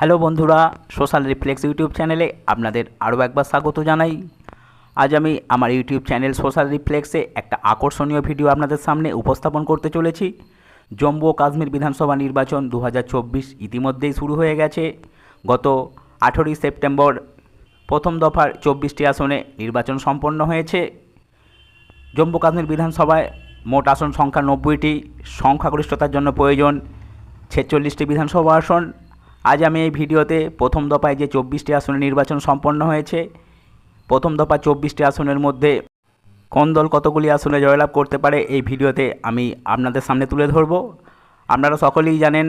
Hello বন্ধুরা, social reflex YouTube চ্যানেলে আপনাদের আরও একবার স্বাগত জানাই। আজ আমি আমার ইউটিউব চ্যানেল সোশ্যাল রিফ্লেক্সে একটা আকর্ষণীয় ভিডিও আপনাদের সামনে উপস্থাপন করতে চলেছি। জম্মু ও কাশ্মীর বিধানসভা নির্বাচন দু হাজার চব্বিশ ইতিমধ্যেই শুরু হয়ে গেছে। গত আঠেরোই সেপ্টেম্বর প্রথম দফার চব্বিশটি আসনে নির্বাচন সম্পন্ন হয়েছে। জম্মু কাশ্মীর বিধানসভায় মোট আসন সংখ্যা নব্বইটি, সংখ্যাগরিষ্ঠতার জন্য প্রয়োজন ছেচল্লিশটি বিধানসভা আসন। আজ আমি এই ভিডিওতে প্রথম দফায় যে চব্বিশটি আসনে নির্বাচন সম্পন্ন হয়েছে, প্রথম দফা চব্বিশটি আসনের মধ্যে কোন দল কতগুলি আসনে জয়লাভ করতে পারে এই ভিডিওতে আমি আপনাদের সামনে তুলে ধরব। আপনারা সকলেই জানেন,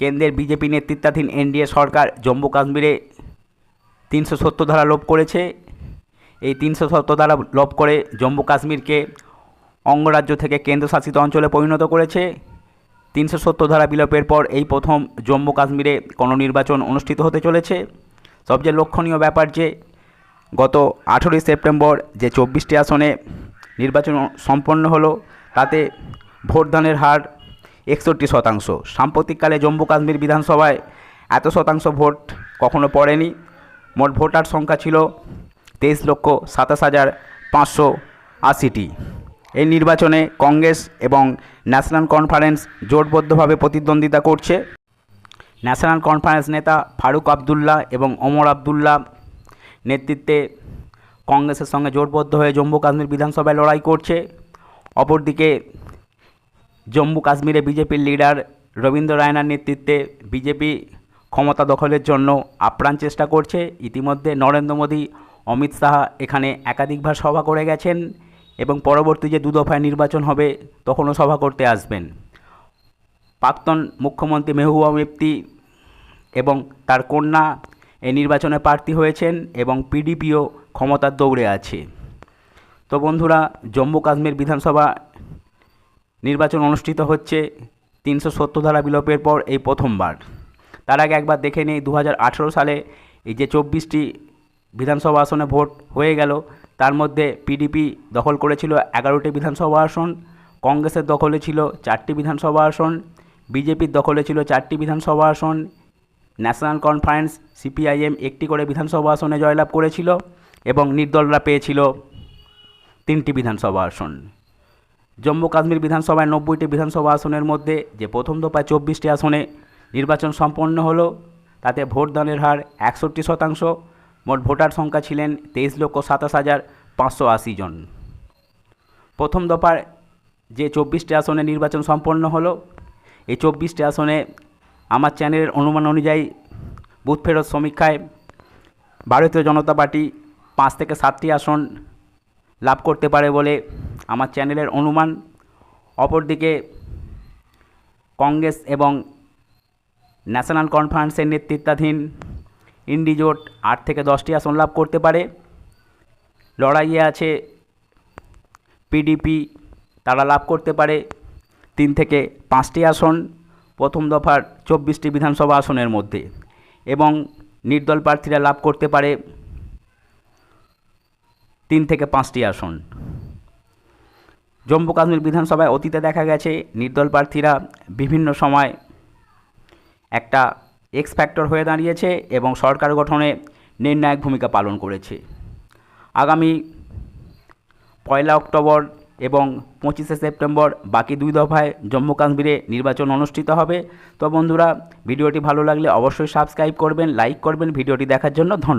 কেন্দ্রের বিজেপি নেতৃত্বাধীন এনডিএ সরকার জম্মু কাশ্মীরে তিনশো সত্তর ধারা লোপ করেছে। এই তিনশো সত্তর ধারা লোপ করে জম্মু কাশ্মীরকে অঙ্গরাজ্য থেকে কেন্দ্রশাসিত অঞ্চলে পরিণত করেছে। তিনশো সত্তর ধারা বিলোপের পর এই প্রথম জম্মু কাশ্মীরে কোনো নির্বাচন অনুষ্ঠিত হতে চলেছে। সবচেয়ে লক্ষণীয় ব্যাপার যে, গত আঠেরোই সেপ্টেম্বর যে চব্বিশটি আসনে নির্বাচন সম্পন্ন হলো, তাতে ভোটদানের হার একষট্টি শতাংশ। সাম্প্রতিককালে জম্মু কাশ্মীর বিধানসভায় এত শতাংশ ভোট কখনো পড়েনি। মোট ভোটার সংখ্যা ছিল তেইশ লক্ষ সাতাশ হাজার পাঁচশো আশিটি। এই নির্বাচনে কংগ্রেস এবং ন্যাশনাল কনফারেন্স জোটবদ্ধভাবে প্রতিদ্বন্দ্বিতা করছে। ন্যাশনাল কনফারেন্স নেতা ফারুক আবদুল্লাহ এবং ওমর আবদুল্লাহ নেতৃত্বে কংগ্রেসের সঙ্গে জোটবদ্ধ হয়ে জম্মু কাশ্মীর বিধানসভায় লড়াই করছে। অপরদিকে জম্মু কাশ্মীরে বিজেপির লিডার রবীন্দ্র রায়নার নেতৃত্বে বিজেপি ক্ষমতা দখলের জন্য আপ্রাণ চেষ্টা করছে। ইতিমধ্যে নরেন্দ্র মোদী, অমিত শাহ এখানে একাধিকবার সভা করে গেছেন। এবং পরবর্তী যে দুদফায় নির্বাচন হবে, তখনও সভা করতে আসবেন। প্রাক্তন মুখ্যমন্ত্রী মেহবুবা মুফতি এবং তার কন্যা এই নির্বাচনে প্রার্থী হয়েছেন এবং পিডিপিও ক্ষমতার দৌড়ে আছে। তো বন্ধুরা, জম্মু কাশ্মীর বিধানসভা নির্বাচন অনুষ্ঠিত হচ্ছে তিনশো সত্তর ধারা বিলোপের পর এই প্রথমবার। তার আগে একবার দেখে নেই দু হাজার আঠেরো সালে এই যে চব্বিশটি বিধানসভা আসনে ভোট হয়ে গেল তার মধ্যে পিডিপি দখল করেছিল এগারোটি বিধানসভা আসন, কংগ্রেসের দখলে ছিল চারটি বিধানসভা আসন, বিজেপির দখলে ছিল চারটি বিধানসভা আসন, ন্যাশনাল কনফারেন্স সিপিআইএম একটি করে বিধানসভা আসনে জয়লাভ করেছিল এবং নির্দলরা পেয়েছিল তিনটি বিধানসভা আসন। জম্মু কাশ্মীর বিধানসভায় নব্বইটি বিধানসভা আসনের মধ্যে যে প্রথম দফায় চব্বিশটি আসনে নির্বাচন সম্পন্ন হলো, তাতে ভোটদানের হার একষট্টি শতাংশ মোট ভোটার সংখ্যা ছিলেন তেইশ লক্ষ সাতাশ হাজার পাঁচশো আশি জন। প্রথম দফার যে চব্বিশটি আসনে নির্বাচন সম্পন্ন হলো, এই চব্বিশটি আসনে আমার চ্যানেলের অনুমান অনুযায়ী বুথ ফেরত সমীক্ষায় ভারতীয় জনতা পার্টি পাঁচ থেকে সাতটি আসন লাভ করতে পারে বলে আমার চ্যানেলের অনুমান। অপরদিকে কংগ্রেস এবং ন্যাশনাল কনফারেন্সের নেতৃত্বাধীন ইন্ডিজোট আট থেকে দশটি আসন লাভ করতে পারে। লড়াইয়ে আছে পিডিপি, তারা লাভ করতে পারে তিন থেকে পাঁচটি আসন প্রথম দফার চব্বিশটি বিধানসভা আসনের মধ্যে এবং নির্দল প্রার্থীরা লাভ করতে পারে তিন থেকে পাঁচটি আসন। জম্মু কাশ্মীর বিধানসভায় অতীতে দেখা গেছে নির্দল প্রার্থীরা বিভিন্ন সময় একটা এক্স ফ্যাক্টর হয়ে দাঁড়িয়েছে এবং সরকার গঠনে নির্ণায়ক ভূমিকা পালন করেছে। আগামী পয়লা অক্টোবর এবং পঁচিশে সেপ্টেম্বর বাকি দুই দফায় জম্মু কাশ্মীরে নির্বাচন অনুষ্ঠিত হবে। তো বন্ধুরা, ভিডিওটি ভালো লাগলে অবশ্যই সাবস্ক্রাইব করবেন, লাইক করবেন। ভিডিওটি দেখার জন্য ধন্যবাদ।